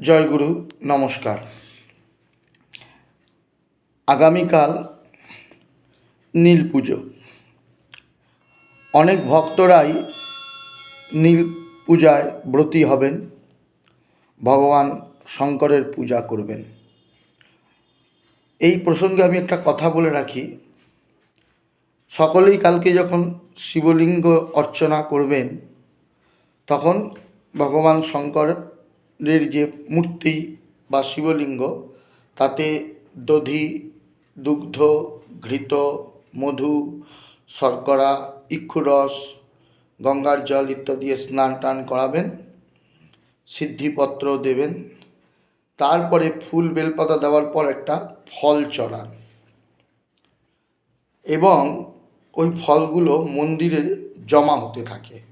জয়গুরু, নমস্কার। আগামীকাল নীল পুজো। অনেক ভক্তরাই নীল পূজায় ব্রতী হবেন, ভগবান শঙ্করের পূজা করবেন। এই প্রসঙ্গে আমি একটা কথা বলে রাখি। সকলেই কালকে যখন শিবলিঙ্গ অর্চনা করবেন, তখন ভগবান শঙ্করের যে মূর্তি বা শিবলিঙ্গ, তাতে দধি, দুগ্ধ, ঘৃত, মধু, শর্করা, ইক্ষুরস, গঙ্গার জল ইত্যাদি স্নান টান করাবেন, সিদ্ধিপত্র দেবেন। তারপরে ফুল বেলপাতা দেওয়ার পর একটা ফল চড়ান। এবং ওই ফলগুলো মন্দিরে জমা হতে থাকে।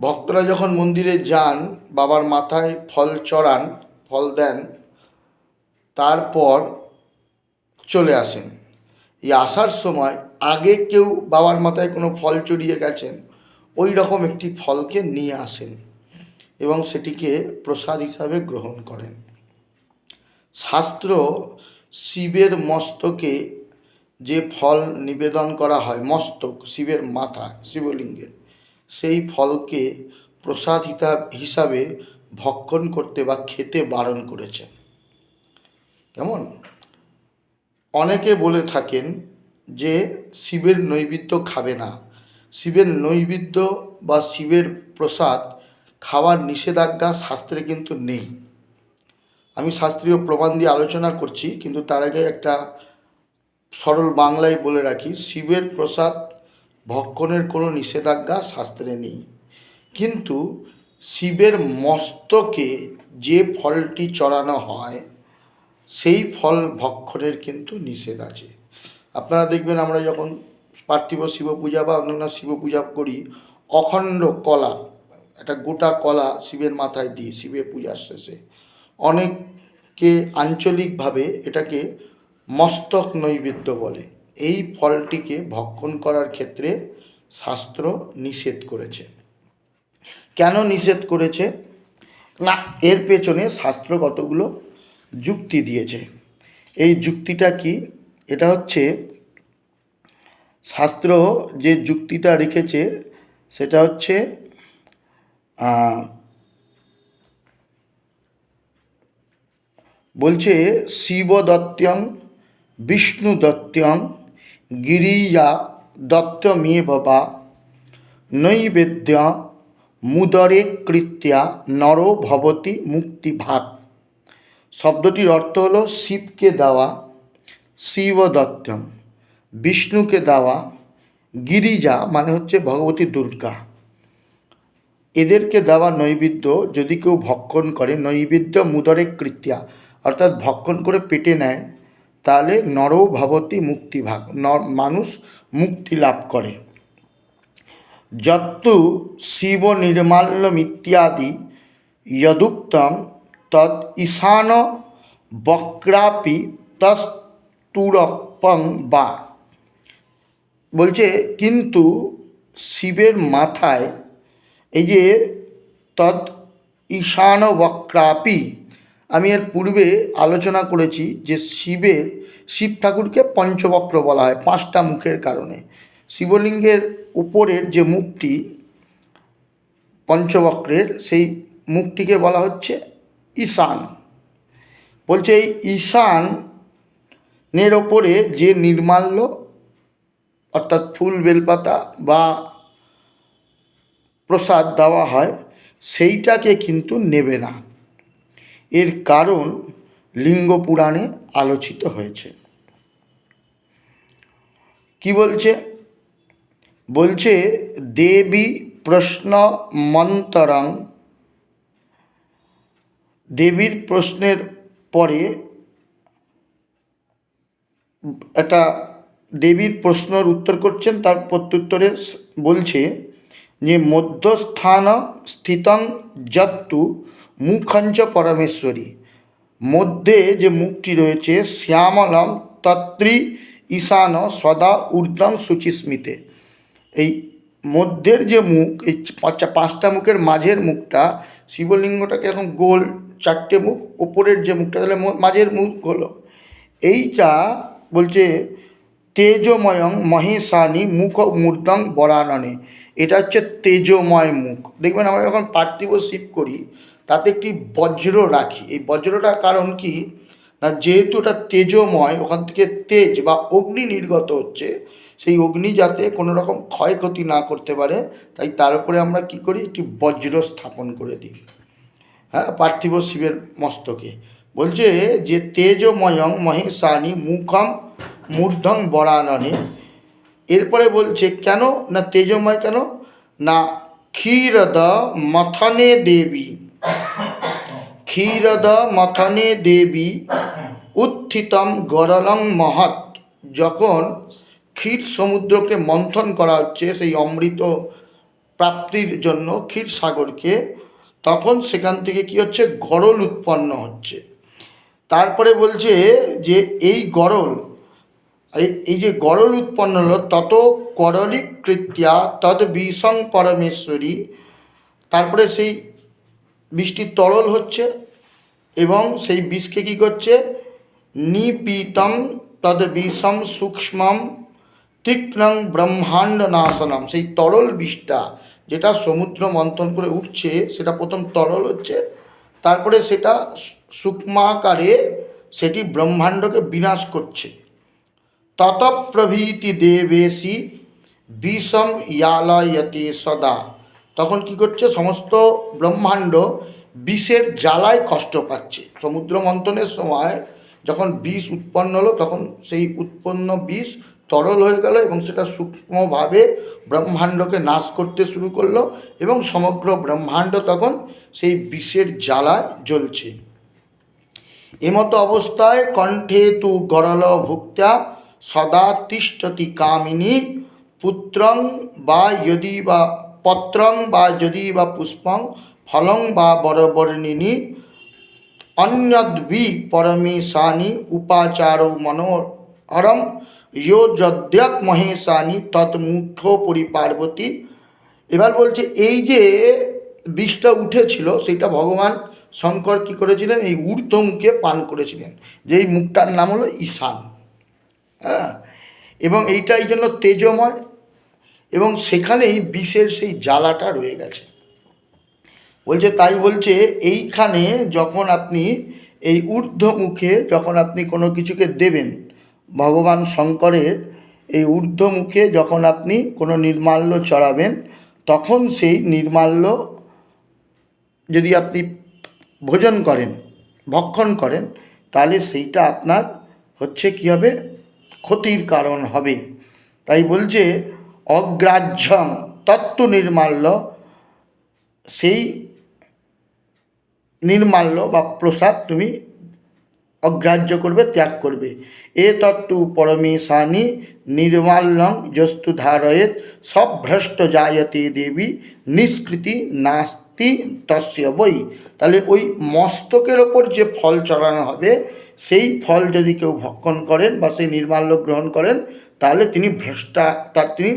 ভক্তরা যখন মন্দিরে যান, বাবার মাথায় ফল চড়ান, ফল দেন, তারপর চলে আসেন। এই আসার সময় আগে কেউ বাবার মাথায় কোনো ফল চড়িয়ে গেছেন, ওই রকম একটি ফলকে নিয়ে আসেন এবং সেটিকে প্রসাদ হিসাবে গ্রহণ করেন। শাস্ত্র শিবের মস্তকে যে ফল নিবেদন করা হয়, মস্তক, শিবের মাথা, শিবলিঙ্গের সেই ফলকে প্রসাদ হিসাবে ভক্ষণ করতে বা খেতে বারণ করেছে। কেমন? অনেকে বলে থাকেন যে শিবের নৈবেদ্য খাবে না। শিবের নৈবেদ্য বা শিবের প্রসাদ খাওয়ার নিষেধাজ্ঞা শাস্ত্রে কিন্তু নেই। আমি শাস্ত্রীয় প্রমাণ দিয়ে আলোচনা করছি, কিন্তু তার আগে একটা সরল বাংলায় বলে রাখি, শিবের প্রসাদ ভক্ষণের কোনো নিষেধাজ্ঞা শাস্ত্রে নেই। কিন্তু শিবের মস্তকে যে ফলটি চড়ানো হয়, সেই ফল ভক্ষণের কিন্তু নিষেধ আছে। আপনারা দেখবেন আমরা যখন পার্থিব শিব পূজা বা অন্যান্য শিব পূজা করি, অখণ্ড কলা, একটা গোটা কলা শিবের মাথায় দিই শিবের পূজার শেষে। অনেককে আঞ্চলিকভাবে এটাকে মস্তক নৈবেদ্য বলে। এই ফলটিকে ভক্ষণ করার ক্ষেত্রে শাস্ত্র নিষেধ করেছে। কেন নিষেধ করেছে? না, এর পেছনে শাস্ত্র কতগুলো যুক্তি দিয়েছে। এই যুক্তিটা কি? এটা হচ্ছে, শাস্ত্র যে যুক্তিটা রেখেছে, সেটা হচ্ছে বলছে শিবদত্ত্যং বিষ্ণু গিরিজা দত্তমেব বা নৈবেদ্য মুদরে কৃত্যা নর ভবতি মুক্তিভাগ শব্দটির অর্থ হলো শিবকে দেওয়া, শিবদত্তম। বিষ্ণুকে দেওয়া, গিরিজা মানে হচ্ছে ভগবতী দুর্গা। এদেরকে দেওয়া নৈবেদ্য যদি কেউ ভক্ষণ করে, নৈবেদ্য মুদরে কৃত্যা, অর্থাৎ ভক্ষণ করে পেটে নেয় তাহলে নরও ভবতী মুক্তিভাগ নর, মানুষ মুক্তি লাভ করে। যত্তু শিব নির্মাল্যম ইত্যাদি যদুক্তম তৎ ঈশান বক্রাপি তস্তুরপং বা। বলছে, কিন্তু শিবের মাথায় এই যে তৎ ঈশান বক্রাপি আমি এর পূর্বে আলোচনা করেছি যে শিবের, শিব ঠাকুরকে পঞ্চবক্র বলা হয় পাঁচটা মুখের কারণে। শিবলিঙ্গের উপরের যে মুখটি, পঞ্চবক্রের, সেই মুখটিকে বলা হচ্ছে ঈশান। বলছে এই ঈশানের ওপরে যে নির্মাল্য, অর্থাৎ ফুল, বেলপাতা বা প্রসাদ দেওয়া হয়, সেইটাকে কিন্তু নেবে না। এর কারণ লিঙ্গ পুরাণে আলোচিত হয়েছে। কি বলছে? বলছে, দেবী প্রশ্ন মন্তরং। দেবীর প্রশ্নের পরে একটা দেবীর প্রশ্নের উত্তর করছেন, তার প্রত্যুত্তরে বলছে যে মধ্যস্থান স্থিতং যত্তু মুখঞ্চ পরমেশ্বরী মধ্যে যে মুখটি রয়েছে শ্যামলম তত্রি ঈশান সদা ঊর্ধ্বং শুচিস্মিতে এই মধ্যের যে মুখ, এই পাঁচটা পাঁচটা মুখের মাঝের মুখটা, শিবলিঙ্গটাকে এখন গোল চারটে মুখ, ওপরের যে মুখটা, তাহলে মাঝের মুখ হলো। এইটা বলছে, তেজময়ং মহেশানি মুখ মূর্ধং বরাননে। এটা হচ্ছে তেজময় মুখ। দেখবেন আমরা যখন পার্থিব শিব করি, তাতে একটি বজ্র রাখি। এই বজ্রটার কারণ কি? না, যেহেতু ওটা তেজময়, ওখান থেকে তেজ বা অগ্নি নির্গত হচ্ছে, সেই অগ্নি যাতে কোনো রকম ক্ষয়ক্ষতি না করতে পারে, তাই তার উপরে আমরা কি করি? একটি বজ্র স্থাপন করে দিই। হ্যাঁ পার্থিব শিবের মস্তকে। বলছে যে, তেজময়ং মহেশানি মুখম মূর্ধং বরাননে এরপরে বলছে, কেন? না তেজময় কেন? না ক্ষীরদ মথনে দেবী। ক্ষীরদ মথনে দেবী উত্থিতম গরলং মহৎ। যখন ক্ষীর সমুদ্রকে মন্থন করা হচ্ছে সেই অমৃত প্রাপ্তির জন্য ক্ষীর সাগরকে, তখন সেখান থেকে কি হচ্ছে? গরল উৎপন্ন হচ্ছে। তারপরে বলছে যে, এই গরল এই যে গরল উৎপন্ন হলো, তত করলি কৃত্যা, তদ বিষং পরমেশ্বরী। তারপরে সেই বৃষ্টি তরল হচ্ছে এবং সেই বিষকে কী করছে? নিপীতম তদ বিষম সূক্ষ্মম তীক্ষ্ণং ব্রহ্মাণ্ড নাশনম। সেই তরল বিষটা যেটা সমুদ্র মন্থন করে উঠছে, সেটা প্রথম তরল হচ্ছে, তারপরে সেটা সূক্ষ্মাকারে সেটি ব্রহ্মাণ্ডকে বিনাশ করছে। তত প্রভৃতি দেবেশি বিষম ইয়ালয়তে সদা। তখন কি করছে? সমস্ত ব্রহ্মাণ্ড বিষের জ্বালায় কষ্ট পাচ্ছে। সমুদ্র মন্থনের সময় যখন বিষ উৎপন্ন হলো, তখন সেই উৎপন্ন বিষ তরল হয়ে গেল এবং সেটা সূক্ষ্মভাবে ব্রহ্মাণ্ডকে নাশ করতে শুরু করল এবং সমগ্র ব্রহ্মাণ্ড তখন সেই বিষের জ্বালায় জ্বলছে। এমতো অবস্থায় কণ্ঠে তু গরল ভুক্তা সদা তিষ্ঠতি কামিনী পুত্রং বা যদি বা পত্রং বা যদি বা পুষ্পং ফলং বা বরবর্ণিনী অন্যদ্বি পরমেশানি উপাচারৌ মনোহরম ইয়ো যদ্যাক মহেশানি তৎমুখ্য পরিপার্বতী। এবার বলছে, এই যে বিষটা উঠেছিল, সেটা ভগবান শঙ্কর কী করেছিলেন? এই ঊর্ধ্ব মুখে পান করেছিলেন। যেই মুখটার নাম হলো ঈশান। হ্যাঁ? এবং এইটা এই জন্য তেজময় এবং সেখানেই বিষের সেই জ্বালাটা রয়ে গেছে। বলছে, তাই বলছে, এইখানে যখন আপনি এই ঊর্ধ্ব মুখে যখন আপনি কোনো কিছুকে দেবেন, ভগবান শঙ্করের এই ঊর্ধ্ব মুখে যখন আপনি কোনো নির্মাল্য চড়াবেন, তখন সেই নির্মাল্য যদি আপনি ভোজন করেন, ভক্ষণ করেন, তাহলে সেইটা আপনার হচ্ছে কী হবে? ক্ষতির কারণ হবে। তাই বলছে, অগ্রাহ্যম তত্ত্ব নির্মাল্য, সেই নির্মাল্য বা প্রসাদ তুমি অগ্রাহ্য করবে, ত্যাগ করবে। এ তত্ত্ব পরমেশানি নির্মাল্যং যস্তু ধারয়েত সভ্রষ্ট জায়তে দেবী নিষ্কৃতি নাস্তি তস্য বই তাহলে ওই মস্তকের ওপর যে ফল চড়ানো হবে সেই ফল যদি কেউ ভক্ষণ করেন বা সেই নির্মাল্য গ্রহণ করেন, তাহলে তিনি ভ্রষ্টা, তার তিনি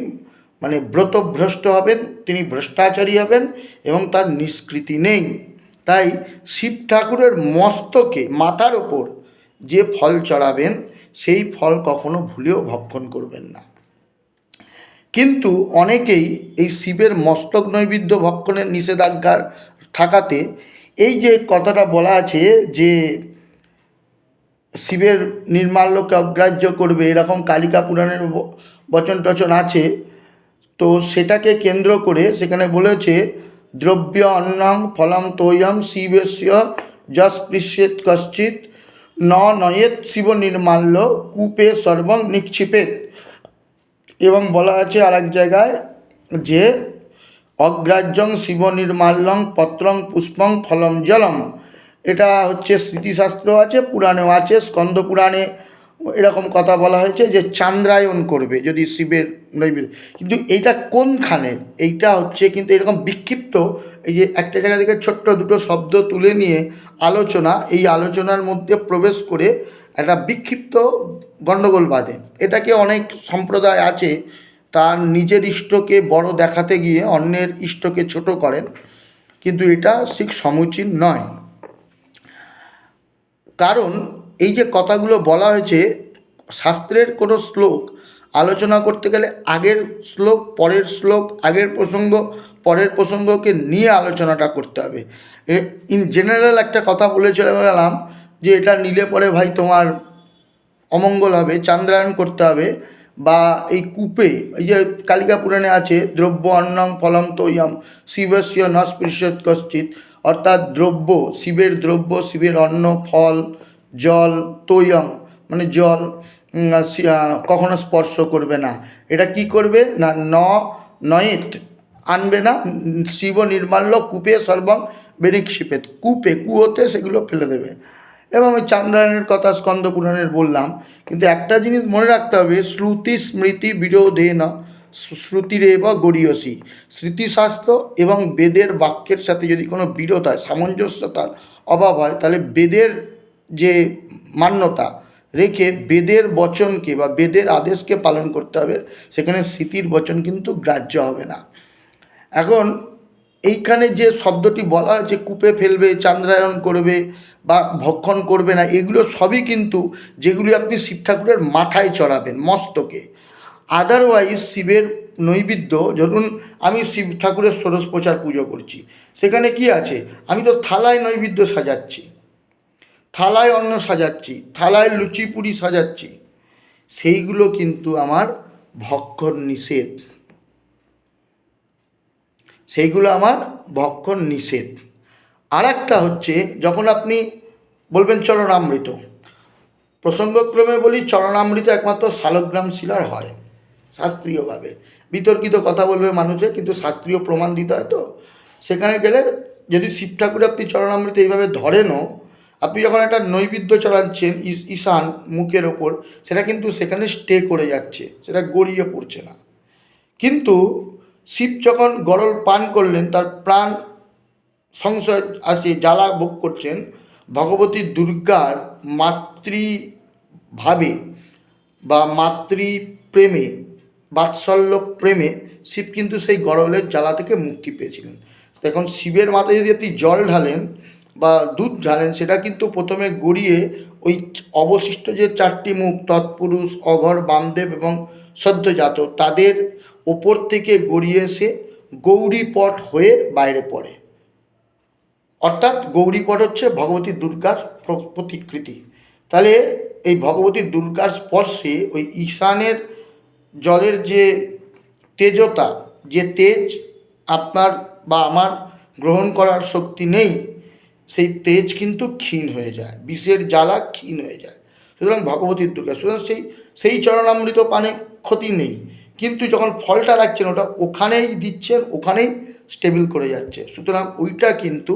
মানে ব্রতভ্রষ্ট হবেন, তিনি ভ্রষ্টাচারী হবেন এবং তার নিষ্কৃতি নেই। তাই শিব ঠাকুরের মস্তকে, মাথার ওপর যে ফল চড়াবেন, সেই ফল কখনো ভুলেও ভক্ষণ করবেন না। কিন্তু অনেকেই এই শিবের মস্তক নৈবেদ্য ভক্ষণের নিষেধাজ্ঞার থাকাতে এই যে কথাটা বলা আছে যে শিবের নির্মাল্যকে অগ্রাহ্য করবে, এরকম কালিকা পুরাণের বচন টচন আছে। তো সেটাকে কেন্দ্র করে সেখানে বলেছে, দ্রব্য অন্নং ফলম তৈয়ম শিবস্য যশ পৃষ্যেত কশ্চিৎ, ন নয়েত শিব নির্মাল্য কূপে সর্বং নিক্ষিপেত এবং বলা আছে আর এক জায়গায় যে, অগ্রাহ্যং শিব নির্মাল্যং পত্রং পুষ্পং ফলম জলম। এটা হচ্ছে স্মৃতিশাস্ত্র আছে, পুরাণেও আছে, স্কন্দ পুরাণে এরকম কথা বলা হয়েছে যে চান্দ্রায়ন করবে যদি শিবের কিন্তু এইটা কোনখানের এইটা হচ্ছে কিন্তু এরকম বিক্ষিপ্ত, এই যে একটা জায়গা থেকে ছোট্ট দুটো শব্দ তুলে নিয়ে আলোচনা, এই আলোচনার মধ্যে প্রবেশ করে একটা বিক্ষিপ্ত গণ্ডগোল বাঁধে। এটাকে অনেক সম্প্রদায় আছে, তার নিজের ইষ্টকে বড় দেখাতে গিয়ে অন্যের ইষ্টকে ছোট করেন, কিন্তু এটা ঠিক সমুচীন নয়। কারণ এই যে কথাগুলো বলা হয়েছে, শাস্ত্রের কোনো শ্লোক আলোচনা করতে গেলে আগের শ্লোক, পরের শ্লোক, আগের প্রসঙ্গ, পরের প্রসঙ্গকে নিয়ে আলোচনাটা করতে হবে। ইন জেনারেল একটা কথা বলে চলে গেলাম যে এটা নিলে পরে ভাই তোমার অমঙ্গল হবে চান্দ্রায়ণ করতে হবে বা এই কূপে, এই যে কালিকা পুরাণে আছে, দ্রব্য অন্নং ফলম তৈয়ম শিবস্য নস্পৃশ্যত কশ্চিত অর্থাৎ দ্রব্য, শিবের দ্রব্য, শিবের অন্ন, ফল, জল, তৈয়ং মানে জল কখনো স্পর্শ করবে না। এটা কি করবে? না, ন নয়েট আনবে না, শিব নির্মাল্য, কূপে সর্বম বেনিক্ষিপেত। কূপে, কুয়োতে সেগুলো ফেলে দেবে। এবং ওই চান্দ্রায়ণের কথা, স্কন্দ পুরাণের বললাম, কিন্তু একটা জিনিস মনে রাখতে হবে, শ্রুতি, স্মৃতি, বিরোধে না। শ্রুতিরেব গড়িয়সী। স্মৃতিশাস্ত্র এবং বেদের বাক্যের সাথে যদি কোনো বিরোধ হয়, সামঞ্জস্যতার অভাব হয়, তাহলে বেদের যে মান্যতা, রেখে বেদের বচনকে বা বেদের আদেশকে পালন করতে হবে। সেখানে স্মৃতির বচন কিন্তু গ্রাহ্য হবে না। এখন এইখানে যে শব্দটি বলা হয়েছে, কূপে ফেলবে চান্দ্রায়ণ করবে বা ভক্ষণ করবে না, এগুলো সবই কিন্তু যেগুলি আপনি শিব ঠাকুরের মাথায় চড়াবেন, মস্তকে। আদারওয়াইজ শিবের নৈবেদ্য, ধরুন আমি শিব ঠাকুরের ষোড়শ প্রচার পুজো করছি, সেখানে কি আছে? আমি তো থালায় নৈবেদ্য সাজাচ্ছি, থালায় অন্ন সাজাচ্ছি, থালায় লুচি পুরি সাজাচ্ছি, সেইগুলো কিন্তু আমার ভক্ষণ নিষেধ। সেইগুলো আমার ভক্ষণ নিষেধ। আর একটা হচ্ছে, যখন আপনি বলবেন চরণামৃত, প্রসঙ্গক্রমে বলি চরণামৃত একমাত্র শালগ্রাম শিলার হয়। শাস্ত্রীয়ভাবে। বিতর্কিত কথা বলবে মানুষে, কিন্তু শাস্ত্রীয় প্রমাণ দিতে হয় তো। সেখানে গেলে যদি শিব ঠাকুর আপনি চরণামৃত এইভাবে ধরেনও, আপনি যখন একটা নৈবেদ্য চড়াচ্ছেন ঈশান মুখের ওপর, সেটা কিন্তু সেখানে স্টে করে যাচ্ছে, সেটা গড়িয়ে পড়ছে না। কিন্তু শিব যখন গরল পান করলেন, তার প্রাণ সংশয় আসে, জ্বালা ভোগ করছেন, ভগবতী দুর্গার মাতৃভাবে বা মাতৃপ্রেমে বাৎসল্য প্রেমে শিব কিন্তু সেই গরলের জ্বালা থেকে মুক্তি পেয়েছিলেন। এখন শিবের মাথায় যদি আপনি জল ঢালেন বা দুধ ঢালেন, সেটা কিন্তু প্রথমে গড়িয়ে ওই অবশিষ্ট যে চারটি মুখ, তৎপুরুষ, অঘর, বামদেব এবং সদ্যজাত, তাদের ওপর থেকে গড়িয়ে এসে গৌরীপট হয়ে বাইরে পড়ে। অর্থাৎ গৌরীপট হচ্ছে ভগবতী দুর্গার প্রতিকৃতি। তাহলে এই ভগবতী দুর্গার স্পর্শে ওই ঈশানের জলের যে তেজতা, যে তেজ আপনার বা আমার গ্রহণ করার শক্তি নেই, সেই তেজ কিন্তু ক্ষীণ হয়ে যায়, বিষের জ্বালা ক্ষীণ হয়ে যায়। সুতরাং ভগবতীর দুর্গা, সুতরাং সেই সেই চরণামৃত পানে ক্ষতি নেই। কিন্তু যখন ফলটা রাখছেন, ওটা ওখানেই দিচ্ছেন, ওখানেই স্টেবল করে যাচ্ছে। সুতরাং ওইটা কিন্তু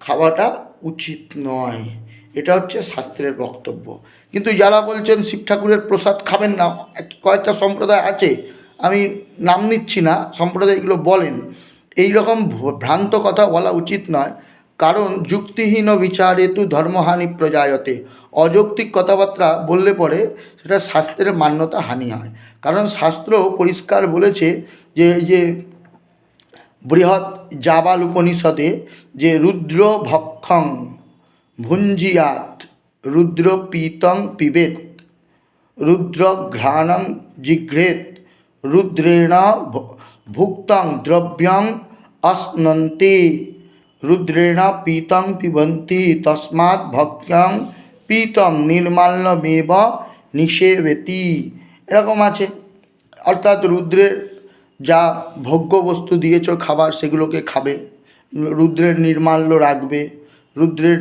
খাওয়াটা উচিত নয়। এটা হচ্ছে শাস্ত্রের বক্তব্য। কিন্তু যারা বলছেন শিব ঠাকুরের প্রসাদ খাবেন না কয়েকটা সম্প্রদায় আছে, আমি নাম নিচ্ছি না, সম্প্রদায়গুলো বলেন। এই রকম ভ্রান্ত কথা বলা উচিত নয়। কারণ যুক্তিহীন বিচারে তু ধর্মহানি প্রজায়তে। অযৌক্তিক কথাবার্তা বললে পরে সেটা শাস্ত্রের মান্যতা হানি হয়। কারণ শাস্ত্র পরিষ্কার বলেছে যে, এই যে বৃহৎ জাবাল উপনিষদে যে রুদ্র ভক্ষং ভুঞ্জিয়াত রুদ্র পীতং পিবেত রুদ্র ঘ্রাণং জিঘ্রেত, রুদ্রেণ ভুক্তং দ্রব্যং অশ্নন্তি, রুদ্রেণ পীতং পিবন্তি, তস্মাৎ ভক্ত্যং পীতম নির্মাল্যমেব নিষেবেতি। এরকম আছে। অর্থাৎ রুদ্রের যা ভোগ্য বস্তু দিয়েছ খাবার, সেগুলোকে খাবে। রুদ্রের নির্মাল্য রাখবে। রুদ্রের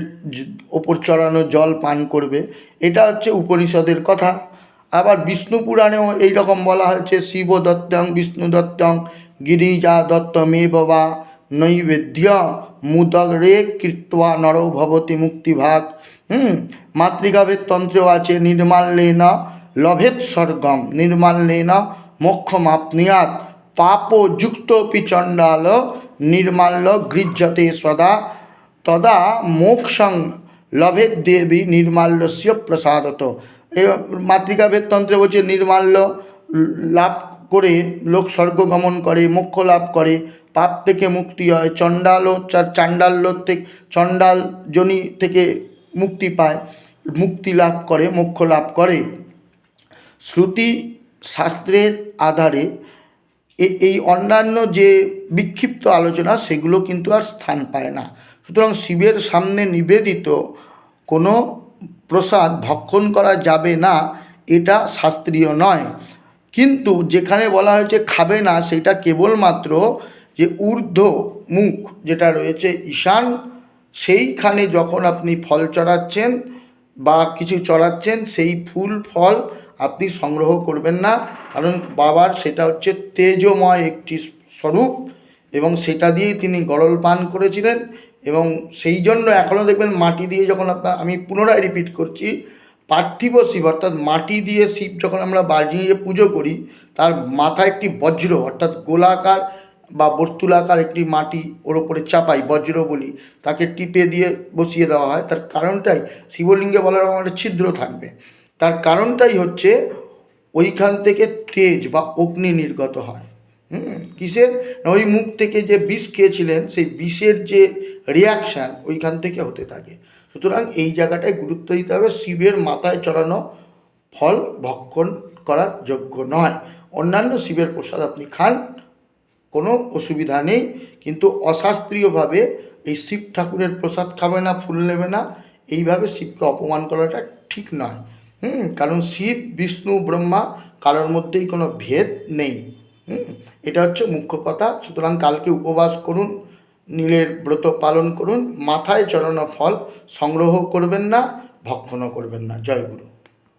ওপর চড়ানো জল পান করবে। এটা হচ্ছে উপনিষদের কথা। আবার বিষ্ণু পুরাণেও এই রকম বলা হয়েছে, শিব দত্তং, বিষ্ণু দত্তং, গিরিজা দত্ত মে বাবা নৈবেদ্য মুদরে কীর্তয়া নর ভবতি মুক্তিভাগ। হুম মাতৃগাভের তন্ত্রেও আছে নির্মাল্যেন লভেত স্বর্গম নির্মাল্যেন মোক্ষমাপনিয়াত, পাপযুক্তপি চণ্ডাল, নির্মাল্য গৃহ্যতে সদা তদা মোক্ষং লভেদ দেবী নির্মাল্যস্য প্রসাদত। এ মাতৃকাভেদ তন্ত্রে বলছে, নির্মাল্য লাভ করে লোক স্বর্গ গমন করে, মোক্ষ লাভ করে, পাপ থেকে মুক্তি হয়, চণ্ডাল চান্ডাল্য থেকে চণ্ডাল জনি থেকে মুক্তি পায়, মুক্তি লাভ করে, মোক্ষ লাভ করে। শ্রুতি শাস্ত্রের আধারে এই অন্যান্য যে বিক্ষিপ্ত আলোচনা, সেগুলো কিন্তু আর স্থান পায় না। সুতরাং শিবের সামনে নিবেদিত কোনো প্রসাদ ভক্ষণ করা যাবে না, এটা শাস্ত্রীয় নয়। কিন্তু যেখানে বলা হয়েছে খাবে না, সেটা কেবলমাত্র যে ঊর্ধ্ব মুখ যেটা রয়েছে ঈশান, সেইখানে যখন আপনি ফল চড়াচ্ছেন বা কিছু চড়াচ্ছেন, সেই ফুল, ফল আপনি সংগ্রহ করবেন না। কারণ বাবার সেটা হচ্ছে তেজময় একটি স্বরূপ এবং সেটা দিয়েই তিনি গরল পান করেছিলেন। এবং সেই জন্য এখনও দেখবেন মাটি দিয়ে যখন আপনার, আমি পুনরায় রিপিট করছি, পার্থিব শিব, অর্থাৎ মাটি দিয়ে শিব যখন আমরা বাজিয়ে পুজো করি, তার মাথা একটি বজ্র, অর্থাৎ গোলাকার বা বর্তুলাকার একটি মাটি ওর ওপরে চাপাই, বজ্র বলি, তাকে টিপে দিয়ে বসিয়ে দেওয়া হয়। তার কারণটাই শিবলিঙ্গে বলার একটা ছিদ্র থাকবে। তার কারণটাই হচ্ছে ওইখান থেকে তেজ বা অগ্নি নির্গত হয়। হুম, কিসের? ওই মুখ থেকে যে বিষ খেয়েছিলেন, সেই বিষের যে রিয়াকশান ওইখান থেকে হতে থাকে। সুতরাং এই জায়গাটায় গুরুত্ব দিতে হবে, শিবের মাথায় চড়ানো ফল ভক্ষণ করার যোগ্য নয়। অন্যান্য শিবের প্রসাদ আপনি খান, কোনো অসুবিধা নেই, কিন্তু অশাস্ত্রীয়ভাবে এই শিব ঠাকুরের প্রসাদ খাবে না, ফুল নেবে না, এইভাবে শিবকে অপমান করাটা ঠিক নয়। হুম, কারণ শিব, বিষ্ণু, ব্রহ্মা, কারোর মধ্যেই কোনো ভেদ নেই। এটা হচ্ছে মুখ্য কথা। সুতরাং কালকে উপবাস করুন, নীলের ব্রত পালন করুন, মাথায় চড়ানো ফল সংগ্রহ করবেন না, ভক্ষণও করবেন না। জয় গুরু।